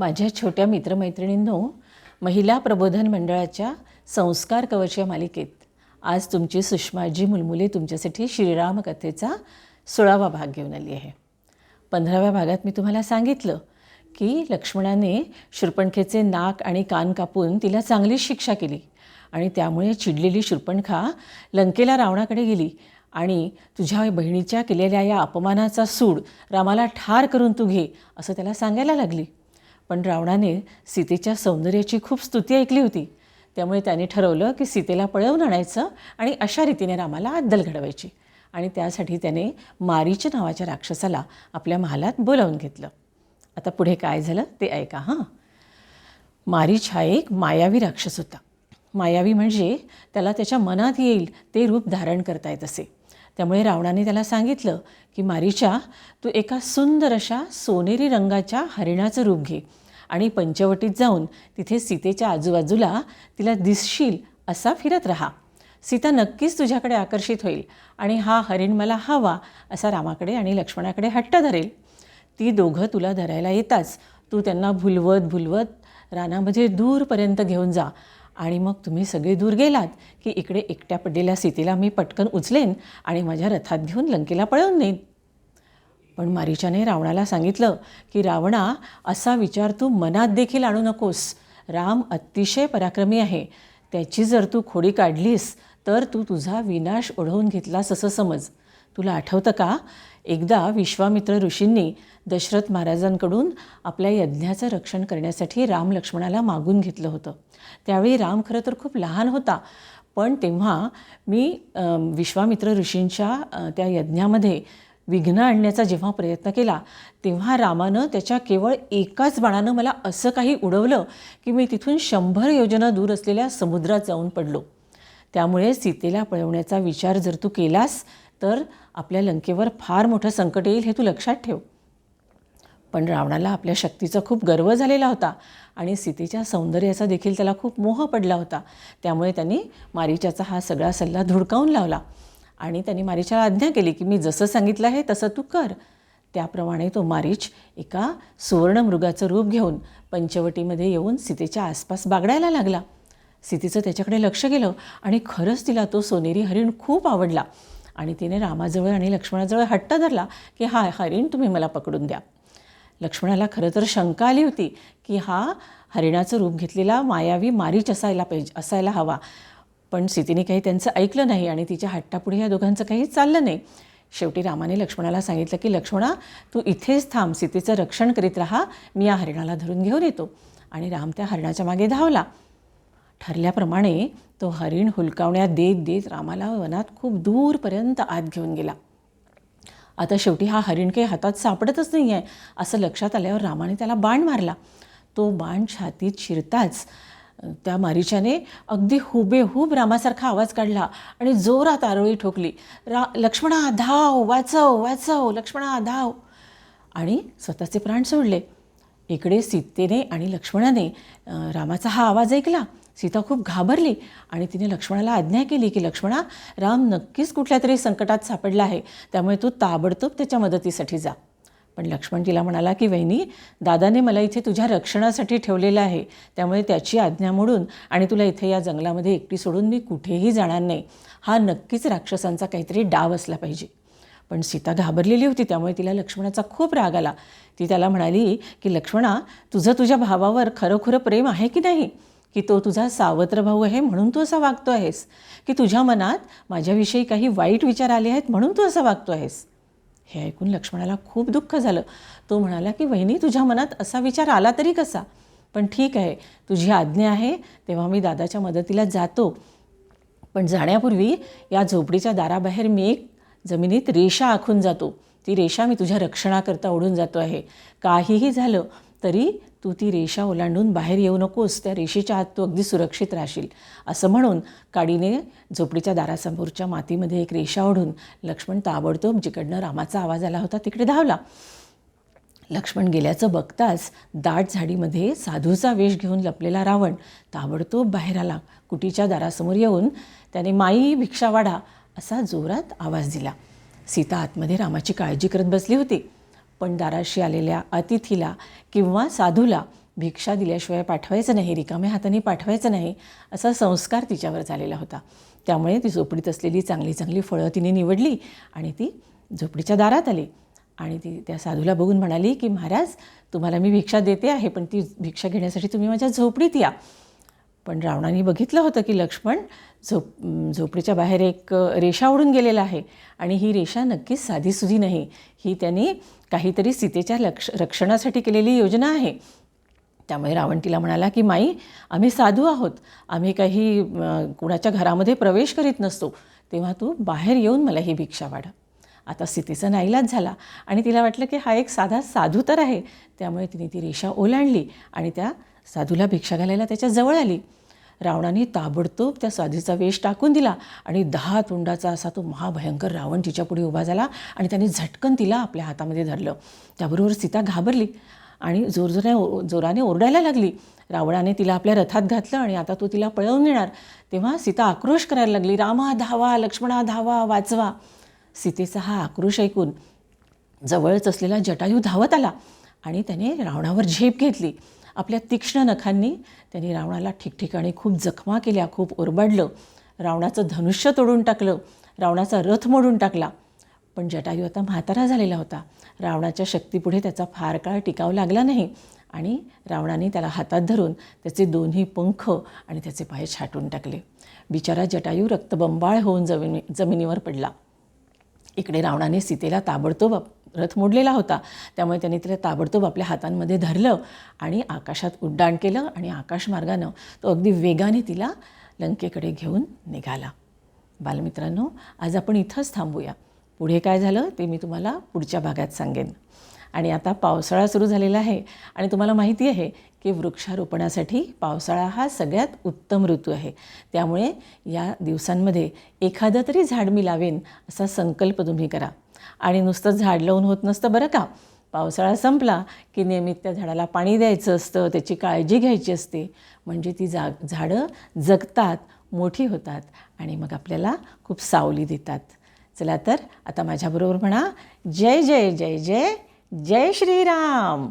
माझ्या छोट्या मित्रमैत्रिणींनो महिला प्रबोधन मंडळाच्या संस्कार कवच या मालिकेत आज तुमची सुषमाजी मुलमुले तुमच्यासाठी श्रीराम कथेचा सोळावा भाग घेऊन आली आहे. पंधराव्या भागात मी तुम्हाला सांगितलं की लक्ष्मणाने शूर्पणखेचे नाक आणि कान कापून तिला चांगलीच शिक्षा केली आणि त्यामुळे चिडलेली शूर्पणखा लंकेला रावणाकडे गेली आणि तुझ्या बहिणीच्या केलेल्या या अपमानाचा सूड रामाला ठार करून तू घे असं त्याला सांगायला लागली. पण रावणाने सीतेच्या सौंदर्याची खूप स्तुती ऐकली होती. त्यामुळे त्याने ठरवलं की सीतेला पळवून आणायचं आणि अशा रीतीने रामाला अद्दल घडवायची. आणि त्यासाठी त्याने मारीच नावाच्या राक्षसाला आपल्या महालात बोलावून घेतलं. आता पुढे काय झालं ते ऐका हां. मारीच हा एक मायावी राक्षस होता. मायावी म्हणजे त्याला त्याच्या मनात येईल ते रूप धारण करता येत असे. त्यामुळे रावणाने त्याला सांगितलं की मारीच्या तू एका सुंदर अशा सोनेरी रंगाच्या हरिणाचं रूप घे आणि पंचवटीत जाऊन तिथे सीतेच्या आजूबाजूला तिला दिसशील असा फिरत राहा. सीता नक्कीच तुझ्याकडे आकर्षित होईल आणि हा हरिण मला हवा असा रामाकडे आणि लक्ष्मणाकडे हट्ट धरेल. ती दोघं तुला धरायला येताच तू त्यांना भुलवत भुलवत रानामध्ये दूरपर्यंत घेऊन जा आणि मग तुम्ही सगळे दूर गेलात की इकडे एकट्या पडलेल्या सीतेला मी पटकन उचलेन आणि माझ्या रथात घेऊन लंकेला पळवून नेईन. पण मारीच्याने रावणाला सांगितलं की रावणा असा विचार तू मनात देखील आणू नकोस. राम अतिशय पराक्रमी आहे. त्याची जर तू खोडी काढलीस तर तू तुझा विनाश ओढवून घेतलास असं समज. तुला आठवतं का? एकदा विश्वामित्र ऋषींनी दशरथ महाराजांकडून आपल्या यज्ञाचं रक्षण करण्यासाठी राम लक्ष्मणाला मागून घेतलं होतं. त्यावेळी राम खरं तर खूप लहान होता पण तेव्हा मी विश्वामित्र ऋषींच्या त्या यज्ञामध्ये विघ्न आणण्याचा जेव्हा प्रयत्न केला तेव्हा रामानं त्याच्या केवळ एकाच बाणानं मला असं काही उडवलं की मी तिथून शंभर योजना दूर असलेल्या समुद्रात जाऊन पडलो. त्यामुळे सीतेला पळवण्याचा विचार जर तू केलास तर आपल्या लंकेवर फार मोठं संकट येईल हे तू लक्षात ठेव. पण रावणाला आपल्या शक्तीचा खूप गर्व झालेला होता आणि सीतेच्या सौंदर्याचा देखील त्याला खूप मोह पडला होता. त्यामुळे त्यांनी मारीच्याचा हा सगळा सल्ला धुडकावून लावला आणि त्यांनी मारीच्याला आज्ञा केली की मी जसं सांगितलं आहे तसं तू कर. त्याप्रमाणे तो मारीच एका सुवर्णमृगाचं रूप घेऊन पंचवटीमध्ये येऊन सीतेच्या आसपास बागडायला लागला. सीतेचं त्याच्याकडे लक्ष गेलं आणि खरंच तिला तो सोनेरी हरिण खूप आवडला. आणि तिने रामाजवळ आणि लक्ष्मणाजवळ हट्ट धरला की हा हरिण तुम्ही मला पकडून द्या. लक्ष्मणाला खरं तर शंका आली होती की हा हरिणाचं रूप घेतलेला मायावी मारीच असायला पाहिजे असायला हवा. पण सीतेने काही त्यांचं ऐकलं नाही आणि तिच्या हट्टापुढे या दोघांचं काही चाललं नाही. शेवटी रामाने लक्ष्मणाला सांगितलं की लक्ष्मणा तू इथेच थांब सीतेचं रक्षण करीत राहा मी या हरिणाला धरून घेऊन येतो. आणि राम त्या हरिणाच्या मागे धावला. ठरल्याप्रमाणे तो हरिण हुलकावण्यात देत देत रामाला वनात खूप दूरपर्यंत आत घेऊन गेला. आता शेवटी हा हरिण काही हातात सापडतच नाही आहे असं लक्षात आल्यावर रामाने त्याला बाण मारला. तो बाण छातीत शिरताच त्या मारीच्याने अगदी हुबेहूब रामासारखा आवाज काढला आणि जोरात आरोळी ठोकली. रा लक्ष्मणा धाव वाचव वाचव लक्ष्मणा धाव. आणि स्वतःचे प्राण सोडले. इकडे सीतेने आणि लक्ष्मणाने रामाचा हा आवाज ऐकला. सीता खूप घाबरली आणि तिने लक्ष्मणाला आज्ञा केली की लक्ष्मणा राम नक्कीच कुठल्या तरी संकटात सापडला आहे त्यामुळे तू ताबडतोब त्याच्या मदतीसाठी जा. पण लक्ष्मण तिला म्हणाला की वहिनी दादाने मला इथे तुझ्या रक्षणासाठी ठेवलेलं आहे त्यामुळे त्याची आज्ञा मोडून आणि तुला इथे या जंगलामध्ये एकटी सोडून मी कुठेही जाणार नाही. हा नक्कीच राक्षसांचा काहीतरी डाव असला पाहिजे. पण सीता घाबरलेली होती त्यामुळे तिला लक्ष्मणाचा खूप राग आला. ती त्याला म्हणाली की लक्ष्मणा तुझं तुझ्या भावावर खरोखरं प्रेम आहे की नाही? की तो तुझा सावत्र भाऊ आहे म्हणून तू असा वागतो आहेस? की तुझ्या मनात माझ्याविषयी काही वाईट विचार आले आहेत म्हणून तू असा वागतो आहेस? हे ऐकून लक्ष्मणाला खूप दुःख झालं. तो म्हणाला की वहिनी तुझ्या मनात असा विचार आला तरी कसा? पण ठीक आहे तुझी आज्ञा आहे तेव्हा मी दादाच्या मदतीला जातो. पण जाण्यापूर्वी या झोपडीच्या दाराबाहेर मी एक जमिनीत रेषा आखून जातो. ती रेषा मी तुझ्या रक्षणाकरता ओढून जातो आहे. काहीही झालं तरी तू ती रेषा ओलांडून बाहेर येऊ नकोस त्या रेषेच्या आत तू अगदी सुरक्षित राहशील. असं म्हणून काडीने झोपडीच्या दारासमोरच्या मातीमध्ये एक रेषा ओढून लक्ष्मण ताबडतोब जिकडनं रामाचा आवाज आला होता तिकडे धावला. लक्ष्मण गेल्याचं बघताच दाट झाडीमध्ये साधूचा वेश घेऊन लपलेला रावण ताबडतोब बाहेर आला. कुटीच्या दारासमोर येऊन त्याने माई भिक्षा वाढा असा जोरात आवाज दिला. सीता आतमध्ये रामाची काळजी करत बसली होती. पण दाराशी आलेल्या अतिथीला किंवा साधूला भिक्षा दिल्याशिवाय पाठवायचं नाही रिकाम्या हाताने पाठवायचं नाही असा संस्कार तिच्यावर झालेला होता. त्यामुळे ती झोपडीत असलेली चांगली चांगली फळं तिने निवडली आणि ती झोपडीच्या दारात आली. आणि ती त्या साधूला बघून म्हणाली की महाराज तुम्हाला मी भिक्षा देते आहे पण ती भिक्षा घेण्यासाठी तुम्ही माझ्या झोपडीत या. पण रावणाने बघितलं होतं की लक्ष्मण झोप झोपडीच्या बाहेर एक रेषा ओढून गेलेला आहे. आणि ही रेषा नक्कीच साधीसुधी नाही. ही त्यांनी काहीतरी सीतेच्या लक्ष रक्षणासाठी केलेली योजना आहे. त्यामुळे रावण तिला म्हणाला की माई आम्ही साधू आहोत. आम्ही काही कुणाच्या घरामध्ये प्रवेश करीत नसतो. तेव्हा तू बाहेर येऊन मला ही भिक्षा वाढ. आता सीतेचा नाईलाज झाला आणि तिला वाटलं की हा एक साधा साधू तर आहे. त्यामुळे तिने ती रेषा ओलांडली आणि त्या साधूला भिक्षा घालायला त्याच्याजवळ आली. रावणाने ताबडतोब त्या साधीचा वेश टाकून दिला आणि दहा तोंडाचा असा तो महाभयंकर रावण तिच्यापुढे उभा झाला आणि त्याने झटकन तिला आपल्या हातामध्ये धरलं. त्याबरोबर सीता घाबरली आणि जोरजोराने जोराने ओरडायला लागली. रावणाने तिला आपल्या रथात घातलं आणि आता तो तिला पळवून नेणार. तेव्हा सीता आक्रोश करायला लागली रामा धावा लक्ष्मणा धावा वाचवा. सीतेचा हा आक्रोश ऐकून जवळच असलेला जटायू धावत आला आणि त्याने रावणावर झेप घेतली. आपल्या तीक्ष्ण नखांनी त्यांनी रावणाला ठिकठिकाणी खूप जखमा केल्या खूप ओरबाडलं. रावणाचं धनुष्य तोडून टाकलं रावणाचा रथ मोडून टाकला. पण जटायू आता म्हातारा झालेला होता. रावणाच्या शक्तीपुढे त्याचा फार काळ टिकाव लागला नाही आणि रावणाने त्याला हातात धरून त्याचे दोन्ही पंख आणि त्याचे पाय छाटून टाकले. बिचारा जटायू रक्तबंबाळ होऊन जमिनी जमिनीवर पडला. इकडे रावणाने सीतेला ताबडतोब रथ मोडलेला होता. त्यामुळे त्याने तिला ताबडतोब आपल्या हातांमध्ये धरलं आणि आकाशात उड्डाण केलं आणि आकाशमार्गानं तो अगदी वेगाने तिला लंकेकडे घेऊन निघाला. बालमित्रांनो आज आपण इथंच थांबूया. पुढे काय झालं ते मी तुम्हाला पुढच्या भागात सांगेन. आणि आता पावसाळा सुरू झालेला आहे आणि तुम्हाला माहिती आहे की वृक्षारोपणासाठी पावसाळा हा सगळ्यात उत्तम ऋतू आहे. त्यामुळे या दिवसांमध्ये एखादं तरी झाड मी लावेन असा संकल्प तुम्ही करा. आणि नुसतं झाड लावून होत नसतं बरं का. पावसाळा संपला की नियमित त्या झाडाला पाणी द्यायचं असतं त्याची काळजी घ्यायची असते. म्हणजे ती जा झाडं जगतात मोठी होतात आणि मग आपल्याला खूप सावली देतात. चला तर आता माझ्याबरोबर म्हणा जय जय जय जय जय श्रीराम!